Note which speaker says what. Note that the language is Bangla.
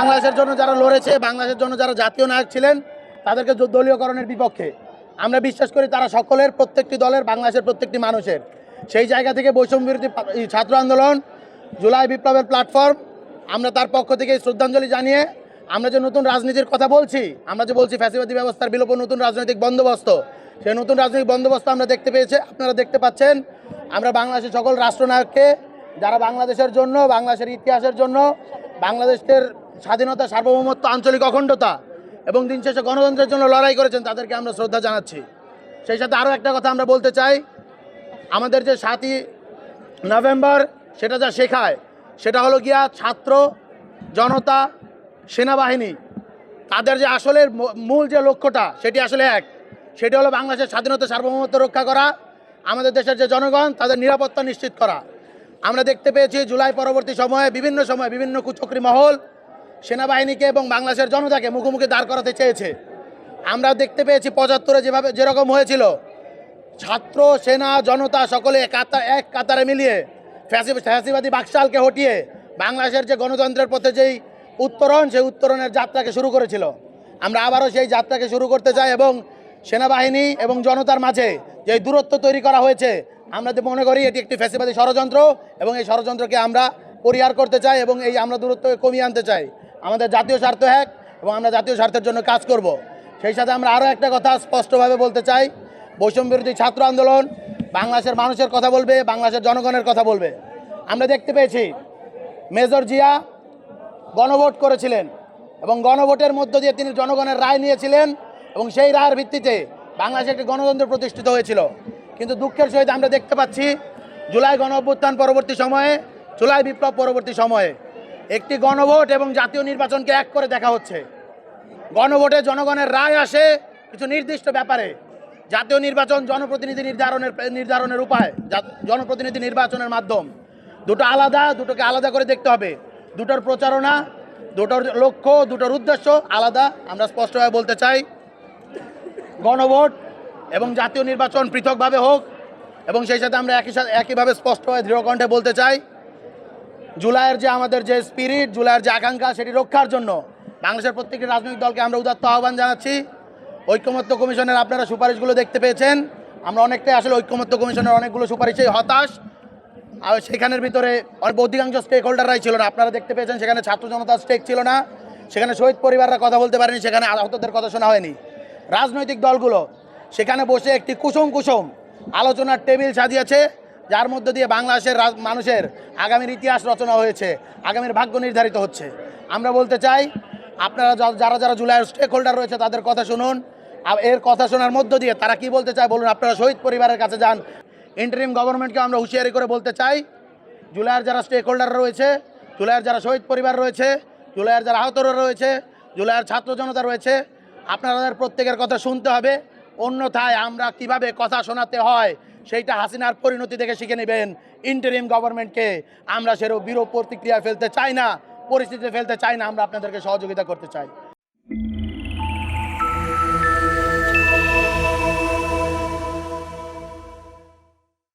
Speaker 1: বাংলাদেশের জন্য যারা লড়েছে, বাংলাদেশের জন্য যারা জাতীয় নায়ক ছিলেন, তাদেরকে দলীয়করণের বিপক্ষে। আমরা বিশ্বাস করি তারা সকলের প্রত্যেকটি দলের, বাংলাদেশের প্রত্যেকটি মানুষের। সেই জায়গা থেকে বৈষম্য বিরোধী ছাত্র আন্দোলন, জুলাই বিপ্লবের প্ল্যাটফর্ম আমরা তার পক্ষ থেকে শ্রদ্ধাঞ্জলি জানিয়ে আমরা যে নতুন রাজনীতির কথা বলছি, আমরা যে বলছি ফ্যাসিবাদী ব্যবস্থার বিলোপ নতুন রাজনৈতিক বন্দোবস্ত, সেই নতুন রাজনৈতিক বন্দোবস্ত আমরা দেখতে পেয়েছি, আপনারা দেখতে পাচ্ছেন। আমরা বাংলাদেশের সকল রাষ্ট্রনায়ককে, যারা বাংলাদেশের জন্য, বাংলাদেশের ইতিহাসের জন্য বাংলাদেশের স্বাধীনতা, সার্বভৌমত্ব, আঞ্চলিক অখণ্ডতা এবং দিন শেষে গণতন্ত্রের জন্য লড়াই করেছেন তাদেরকে আমরা শ্রদ্ধা জানাচ্ছি। সেই সাথে আরও একটা কথা আমরা বলতে চাই, আমাদের যে সাতই নভেম্বর সেটা যা শেখায়, সেটা হলো গিয়া ছাত্র, জনতা, সেনাবাহিনী, তাদের যে আসলে মূল যে লক্ষ্যটা সেটি আসলে এক। সেটি হলো বাংলাদেশের স্বাধীনতা, সার্বভৌমত্ব রক্ষা করা, আমাদের দেশের যে জনগণ তাদের নিরাপত্তা নিশ্চিত করা। আমরা দেখতে পেয়েছি জুলাই পরবর্তী সময়ে, বিভিন্ন সময় বিভিন্ন কুচক্রী মহল সেনাবাহিনীকে এবং বাংলাদেশের জনতাকে মুখোমুখি দাঁড় করাতে চেয়েছে। আমরা দেখতে পেয়েছি পঁচাত্তরে যেভাবে, যেরকম হয়েছিল, ছাত্র, সেনা, জনতা সকলে এক কাতা- এক কাতারে মিলিয়ে ফ্যাসি- ফ্যাসিবাদী বাকশালকে হটিয়ে বাংলাদেশের যে গণতন্ত্রের পথে যেই উত্তরণ, সেই উত্তরণের যাত্রাকে শুরু করেছিল। আমরা আবারও সেই যাত্রাকে শুরু করতে চাই এবং সেনাবাহিনী এবং জনতার মাঝে যে দূরত্ব তৈরি করা হয়েছে, আমরা যে মনে করি এটি একটি ফ্যাসিবাদী ষড়যন্ত্র এবং এই ষড়যন্ত্রকে আমরা পরিহার করতে চাই এবং এই আমরা দূরত্ব কমিয়ে আনতে চাই। আমাদের জাতীয় স্বার্থ এক এবং আমরা জাতীয় স্বার্থের জন্য কাজ করব। সেই সাথে আমরা আরও একটা কথা স্পষ্টভাবে বলতে চাই। বৈষম্য বিরোধী ছাত্র আন্দোলন বাংলাদেশের মানুষের কথা বলবে, বাংলাদেশের জনগণের কথা বলবে। আমরা দেখতে পেয়েছি, মেজর জিয়া গণভোট করেছিলেন এবং গণভোটের মধ্য দিয়ে তিনি জনগণের রায় নিয়েছিলেন। এবং সেই রায়ের ভিত্তিতে বাংলাদেশে একটি গণতন্ত্র প্রতিষ্ঠিত হয়েছিল। কিন্তু দুঃখের সহিত আমরা দেখতে পাচ্ছি, জুলাই গণ অভ্যুত্থান পরবর্তী সময়ে, জুলাই বিপ্লব পরবর্তী সময়ে একটি গণভোট এবং জাতীয় নির্বাচনকে এক করে দেখা হচ্ছে। গণভোটে জনগণের রায় আসে কিছু নির্দিষ্ট ব্যাপারে। জাতীয় নির্বাচন জনপ্রতিনিধি নির্ধারণের নির্ধারণের উপায় জনপ্রতিনিধি নির্বাচনের মাধ্যম। দুটো আলাদা, দুটোকে আলাদা করে দেখতে হবে। দুটোর প্রচারণা, দুটোর লক্ষ্য, দুটোর উদ্দেশ্য আলাদা। আমরা স্পষ্টভাবে বলতে চাই গণভোট এবং জাতীয় নির্বাচন পৃথকভাবে হোক এবং সেই সাথে আমরা একই সাথে একইভাবে স্পষ্টভাবে দৃঢ়কণ্ঠে বলতে চাই, জুলাইয়ের যে আমাদের যে স্পিরিট জুলাইয়ের যে আকাঙ্ক্ষা সেটি রক্ষার জন্য বাংলাদেশের প্রত্যেকটি রাজনৈতিক দলকে আমরা উদাত্ত আহ্বান জানাচ্ছি। ঐক্যমত্য কমিশনের আপনারা সুপারিশগুলো দেখতে পেয়েছেন। আমরা অনেকটাই আসলে ঐক্যমত্য কমিশনের অনেকগুলো সুপারিশেই হতাশ। আর সেখানের ভিতরে অধিকাংশ স্টেক হোল্ডাররাই ছিল না। আপনারা দেখতে পেয়েছেন সেখানে ছাত্র জনতার স্টেক ছিল না। সেখানে শহীদ পরিবাররা কথা বলতে পারেনি, সেখানে আহতদের কথা শোনা হয়নি। রাজনৈতিক দলগুলো। সেখানে বসে একটি কুসুম কুসুম আলোচনার টেবিল সাজিয়েছে, যার মধ্য দিয়ে বাংলাদেশের মানুষের আগামীর ইতিহাস রচনা হয়েছে, আগামীর ভাগ্য নির্ধারিত হচ্ছে। আমরা বলতে চাই, আপনারা যারা যারা জুলাইয়ের স্টেক হোল্ডার রয়েছে, তাদের কথা শুনুন। আর এর কথা শোনার মধ্য দিয়ে তারা কি বলতে চায় বলুন, আপনারা শহীদ পরিবারের কাছে যান। ইন্টারিম গভর্নমেন্টকে আমরা হুঁশিয়ারি করে বলতে চাই, জুলাইয়ের যারা স্টেক হোল্ডার রয়েছে, জুলাইয়ের যারা শহীদ পরিবার রয়েছে, জুলাইয়ের যারা আহতরা রয়েছে, জুলাইয়ের ছাত্র জনতা রয়েছে আপনাদের প্রত্যেকের কথা শুনতে হবে। অন্যথায় আমরা কীভাবে কথা শোনাতে হয়, সেইটা হাসিনার পরিণতি থেকে শিখে নেবেন। ইন্টারিম গভর্নমেন্টকে আমরা সেরকম বিরূপ প্রতিক্রিয়া ফেলতে চাই না, পরিস্থিতি ফেলতে চাই না, আমরা আপনাদেরকে সহযোগিতা করতে চাই।